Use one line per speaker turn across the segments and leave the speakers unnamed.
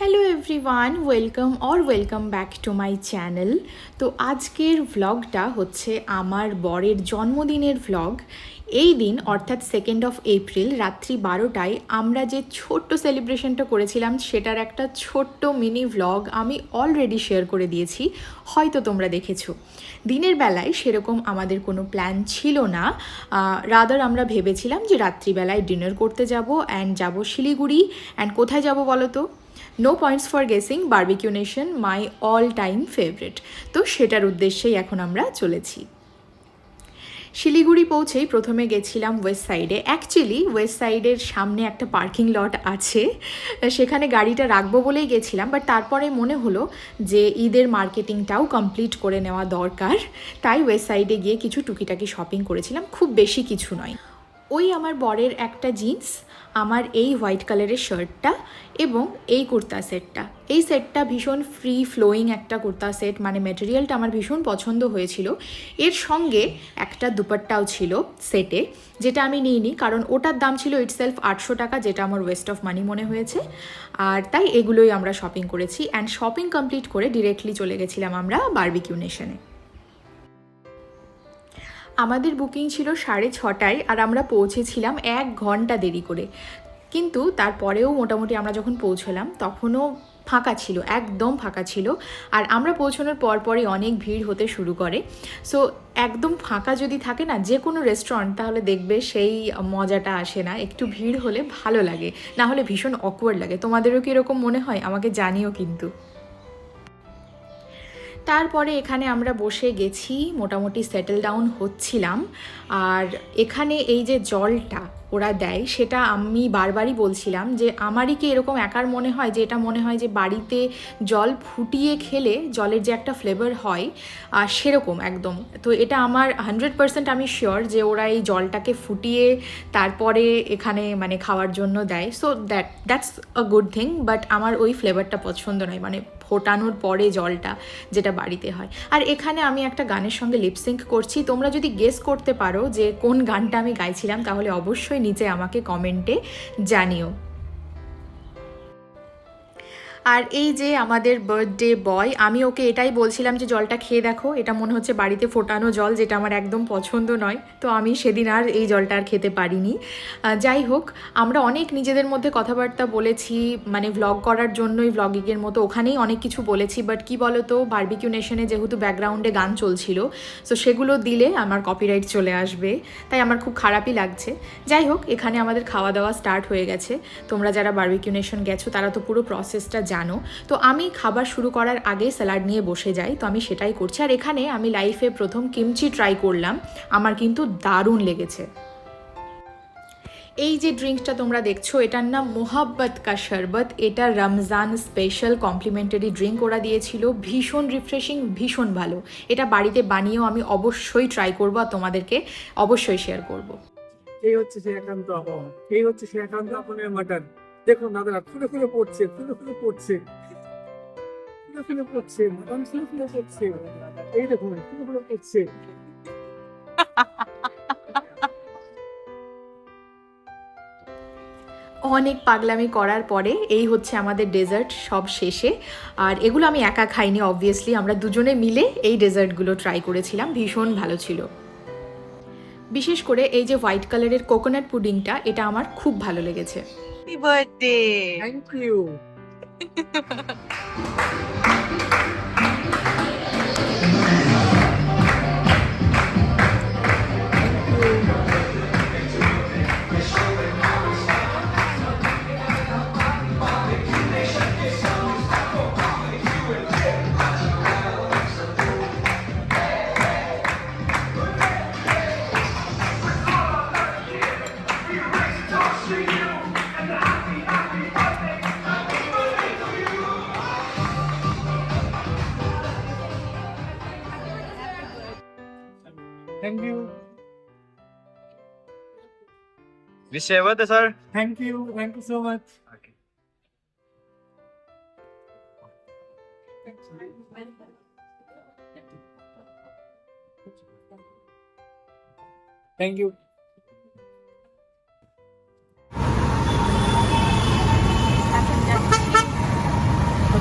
Hello everyone welcome or welcome back to my channel তো আজকের ভ্লগটা হচ্ছে আমার বরের জন্মদিনের ভ্লগ এই দিন, অর্থাৎ সেকেন্ড অফ এপ্রিল রাত্রি বারোটায় আমরা যে ছোট্ট সেলিব্রেশনটা করেছিলাম, সেটার একটা ছোট্ট মিনি ভ্লগ আমি অলরেডি শেয়ার করে দিয়েছি। হয়তো তোমরা দেখেছ। দিনের বেলায় সেরকম আমাদের কোনো প্ল্যান ছিল না। রাদার আমরা ভেবেছিলাম যে রাত্রিবেলায় ডিনার করতে যাব অ্যান্ড যাব শিলিগুড়ি। অ্যান্ড কোথায় যাব বলো তো? No points for guessing Barbeque Nation my all time favourite তো সেটার উদ্দেশ্যেই এখন আমরা চলেছি। শিলিগুড়ি পৌঁছেই প্রথমে গেছিলাম ওয়েস্ট সাইডে অ্যাকচুয়ালি ওয়েস্ট সাইডের সামনে একটা পার্কিং লট আছে। সেখানে গাড়িটা রাখব বলেই গেছিলাম বাট তারপরে মনে হলো যে ঈদের মার্কেটিংটাও কমপ্লিট করে নেওয়া দরকার। তাই ওয়েস্ট সাইডে গিয়ে কিছু টুকিটাকি শপিং করেছিলাম। খুব বেশি কিছু নয়। ওই আমার বরের একটা জিন্স আমার এই হোয়াইট কালারের শার্টটা এবং এই কুর্তা সেটটা এই সেটটা ভীষণ ফ্রি ফ্লোয়িং একটা কুর্তা সেট মানে মেটেরিয়ালটা আমার ভীষণ পছন্দ হয়েছিল। এর সঙ্গে একটা দুপাট্টাও ছিল সেটে যেটা আমি নিইনি, কারণ ওটার দাম ছিল ইটসেলফ আটশো টাকা, যেটা আমার ওয়েস্ট অফ মানি মনে হয়েছে। আর তাই এগুলোই আমরা শপিং করেছি। অ্যান্ড শপিং কমপ্লিট করে ডিরেক্টলি চলে গেছিলাম আমরা বার্বিকিউ নেশনে আমাদের বুকিং ছিল সাড়ে ছটায় আর আমরা পৌঁছেছিলাম এক ঘণ্টা দেরি করে। কিন্তু তারপরেও মোটামুটি আমরা যখন পৌঁছলাম, তখনও ফাঁকা ছিল, একদম ফাঁকা ছিল। আর আমরা পৌঁছানোর পরপরই অনেক ভিড় হতে শুরু করে। সো একদম ফাঁকা যদি থাকে না, যে কোনো রেস্টুরেন্ট তাহলে দেখবে সেই মজাটা আসে না। একটু ভিড় হলে ভালো লাগে, না হলে ভীষণ অকওয়ার্ড লাগে। তোমাদেরও কি এরকম মনে হয়? আমাকে জানিও কিন্তু। তারপরে এখানে আমরা বসে গেছি, মোটামুটি সেটেল ডাউন হচ্ছিলাম। আর এখানে এই যে জলটা ওরা দেয়, সেটা আমি বারবারই বলছিলাম যে, আমারই কি এরকম একার মনে হয় যে, এটা মনে হয় যে, বাড়িতে জল ফুটিয়ে খেলে জলের যে একটা ফ্লেভার হয় আর সেরকম একদম। তো এটা আমার হান্ড্রেড পার্সেন্ট আমি শিওর যে, ওরা এই জলটাকে ফুটিয়ে তারপরে এখানে মানে খাওয়ার জন্য দেয়। So that that's a good thing but আমার ওই ফ্লেভারটা পছন্দ নয়। মানে ফোটানোর পরে জলটা যেটা বাড়িতে হয়। আর এখানে আমি একটা গানের সঙ্গে লিপসিঙ্ক করছি। তোমরা যদি গেস করতে পারো যে কোন গানটা আমি গাইছিলাম, তাহলে অবশ্যই নিচে আমাকে কমেন্টে জানিও। আর এই যে আমাদের বার্থডে বয় আমি ওকে এটাই বলছিলাম যে, জলটা খেয়ে দেখো, এটা মনে হচ্ছে বাড়িতে ফোটানো জল, যেটা আমার একদম পছন্দ নয়। তো আমি সেদিন আর এই জলটা আর খেতে পারিনি। যাই হোক, আমরা অনেক নিজেদের মধ্যে কথাবার্তা বলেছি মানে ভ্লগ করার জন্যই ভ্লগিংয়ের মতো, ওখানেই অনেক কিছু বলেছি বাট কি বলো তো বার্বিকিউ নেশনে যেহেতু ব্যাকগ্রাউন্ডে গান চলছিল সো সেগুলো দিলে আমার কপিরাইট চলে আসবে, তাই আমার খুব খারাপই লাগছে। যাই হোক, এখানে আমাদের খাওয়া দাওয়া স্টার্ট হয়ে গেছে। তোমরা যারা বার্বিকিউ নেশন গেছো, তারা তো পুরো প্রসেসটা জানো তো আমি খাবার শুরু করার আগে স্যালাড নিয়ে বসে যাই, তো আমি সেটাই করছি। আর এখানে আমি লাইফে প্রথম কিমচি ট্রাই করলাম, আমার কিন্তু দারুণ লেগেছে। এই যে ড্রিঙ্কসটা তোমরা দেখছ, এটার নাম মোহাব্বত কা শরবত, এটা রমজান স্পেশাল কমপ্লিমেন্টারি ড্রিঙ্ক ওরা দিয়েছিল। ভীষণ রিফ্রেশিং ভীষণ ভালো। এটা বাড়িতে বানিয়েও আমি অবশ্যই ট্রাই করব আর তোমাদেরকে অবশ্যই শেয়ার করব।
এই হচ্ছে সে একান্ত আপন এই হচ্ছে সে একান্ত আপনের মাটন দেখুন দাদারা ফুলে ফুলে পড়ছে ফুলে ফুলে পড়ছে। পড়ছে পড়ছে। এই দেখুন পড়ছে।
অনেক পাগলামি করার পরে এই হচ্ছে আমাদের ডেজার্ট সব শেষে। আর এগুলো আমি একা খাইনি অবভিয়াসলি আমরা দুজনে মিলে এই ডেজার্টগুলো ট্রাই করেছিলাম, ভীষণ ভালো ছিল। বিশেষ করে এই যে হোয়াইট কালারের কোকোনাট পুডিংটা এটা আমার খুব ভালো লেগেছে।
Happy birthday!
Thank you. Thank you
Wish you a birthday, sir.
Thank you thank you so much thank you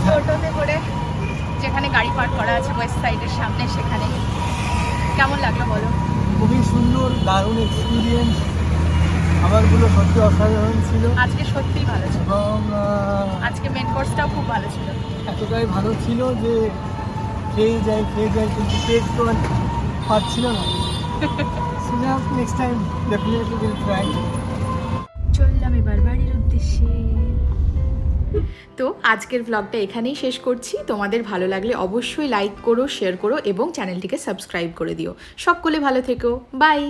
টোটোতে করে যেখানে গাড়ি পার্ক করা আছে ওয়েস্ট সাইডের সামনে সেখানে কেমন লাগল বলো?
খুবই সুন্দর দারুণ এক্সপিরিয়েন্স খাবারগুলো সত্যি অসাধারণ ছিল।
আজকে সত্যিই ভালো ছিল।
এবং
আজকে মেন কোর্সটাও খুব ভালো ছিল।
এতটাই ভালো ছিল যে খেয়ে যাই খেয়ে যাই কিন্তু পেট তো আর পাচ্ছিল না। Next time definitely will try
চললাম এবার বাড়ির উদ্দেশ্যে। তো আজকের ব্লগটা এখানেই শেষ করছি। তোমাদের ভালো লাগলে অবশ্যই লাইক করো শেয়ার করো এবং চ্যানেলটিকে সাবস্ক্রাইব করে দিও। সকলে ভালো থেকো। বাই